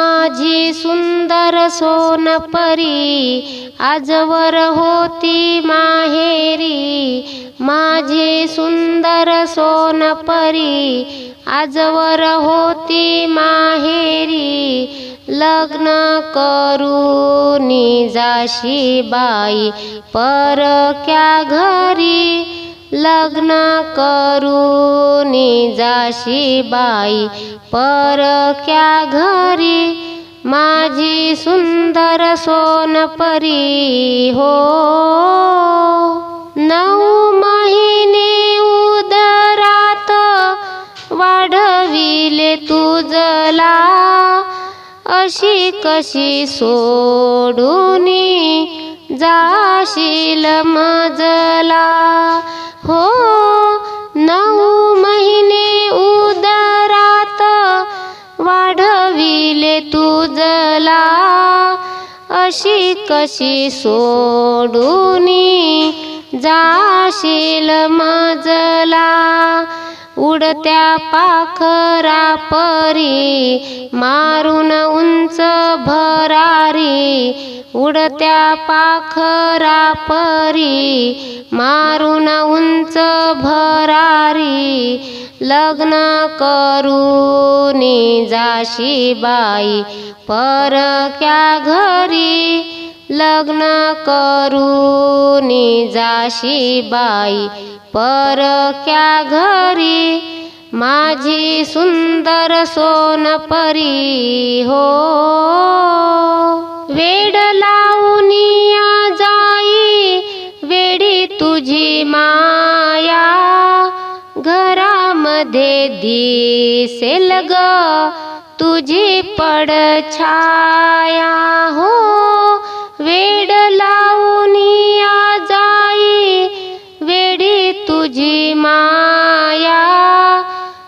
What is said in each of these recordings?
माझी सुंदर सोनपरी आजवर होती माहेरी. माझी सुंदर सोनपरी आजवर होती माहेरी. लग्न करूनी जाशी बाई परक्या घरी लग्न करू जाशी बाई परक्या घरी माझी सुंदर सोनपरी हो. नऊ महिने उदरात वाढविले तुझला अशी कशी सोडूनी जाशील मजला? अशी कशी सोडूनी जाशील मजला उडत्या पाखरा परी मारून उंच उडत्या पाखरा परी मारून उंच भरारी लग्न करूनी जाशी बाई परक्या घरी लग्न करूनी जाशी बाई परक्या घरी माझी सुंदर सोनपरी हो। वेड लावूनिया जाई वेडी तुझी माया. घरामध्ये दिसेल ग तुझी पडछाया हो वेड लावूनिया जाई वेडी तुझी माया.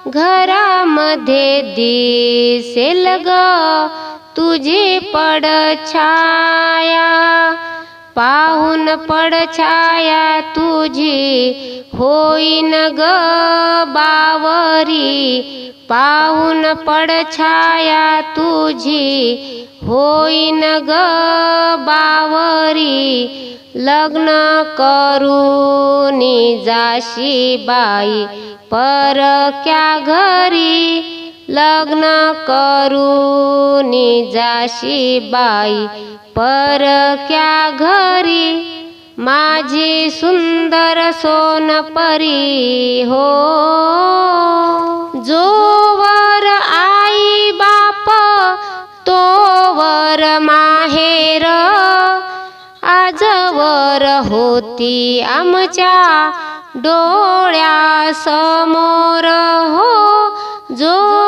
घरामध्ये दिसेल ग तुझी पडछाया पाहून पडछाया तुझी. होईन ग बावरी पाहून पडछाया तुझी. होईन ग बावरी लग्न करूनी जाशी बाई. परक्या घरी लग्न करून जाशी बाई परक्या घरी? माझी सुंदर सोनपरी हो। जोवर आई बाप तोवर माहेर आजवर होती आमच्या डोळ्यासमोर हो। जो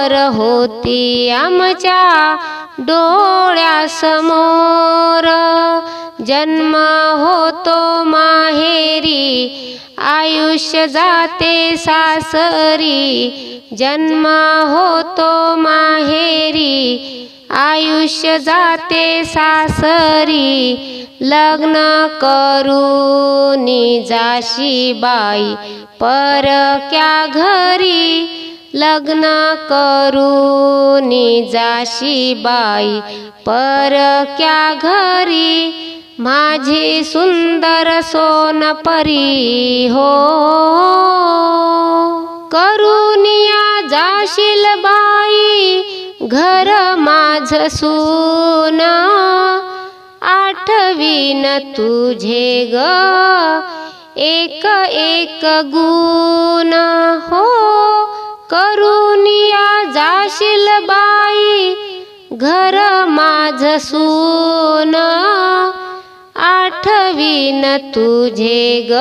वर होती आमच्या डोळ्यासमोर. जन्म होतो माहेरी आयुष्य जाते सासरी. जन्म होतो माहेरी आयुष्य जाते सासरी. लग्न करूनी जाशी बाई परक्या घरी लग्न करून जाशी बाई परक्या घरी? माझी सुंदर सोनपरी हो. करुनिया जाशील बाई घर माझ सून. आठवीन तुझे ग एक एक गुण हो. करुनिया जाशील बाई घर माझ सून. आठवीन तुझे ग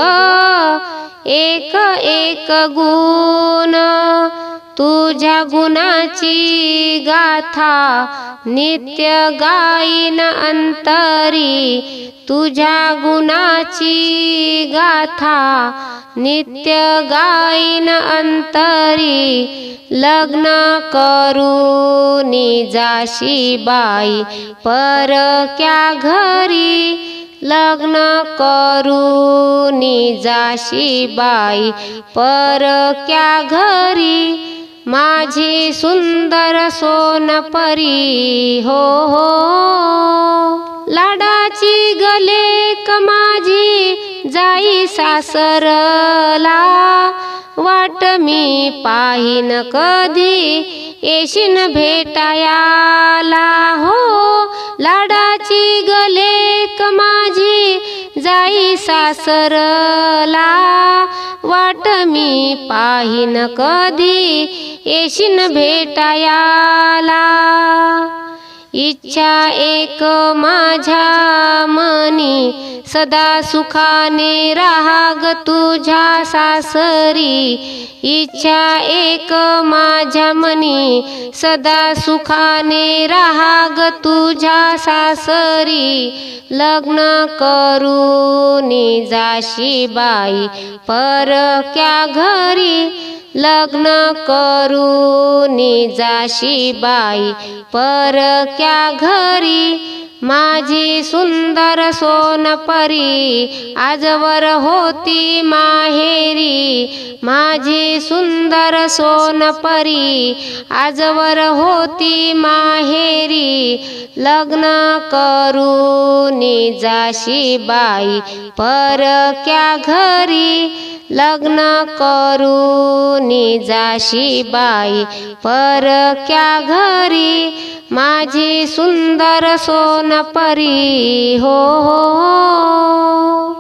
एक एक गुण. तुझ्या गुणाची गाथा नित्य गाईन अंतरी. तुझ्या गुणाची गाथा नित्य गाईन अंतरी. लग्न करून जाशी बाई परक्या घरी लग्न करून जाशी बाई परक्या घरी माझी सुंदर सोनपरी हो हो. लाडाची गले क माझी जाई सासरला. वाट मी पाहिन कधी येशीन भेटायाला हो. लाडाची गले माझी जाई सासरला वाट मी पाहिन कधी. येशीन भेटायाला इच्छा एक माझ्या मनी सदा सुखाने राहाग तुझ्या सासरी. इच्छा एक माझ्या मनी. सदा सुखाने राहाग तुझ्या सासरी. लग्न करूनी जाशी बाई. परक्या घरी लग्न करूनी जाशी बाई. परक्या घरी माझी सुंदर सोनपरी आजवर होती माहेरी. माझी सुंदर सोनपरी आजवर होती माहेरी. लग्न करू जाशी बाई परक्या घरी? लग्न करू जाशी बाई परक्या घरी माझी सुंदर सोनपरी हो हो, हो.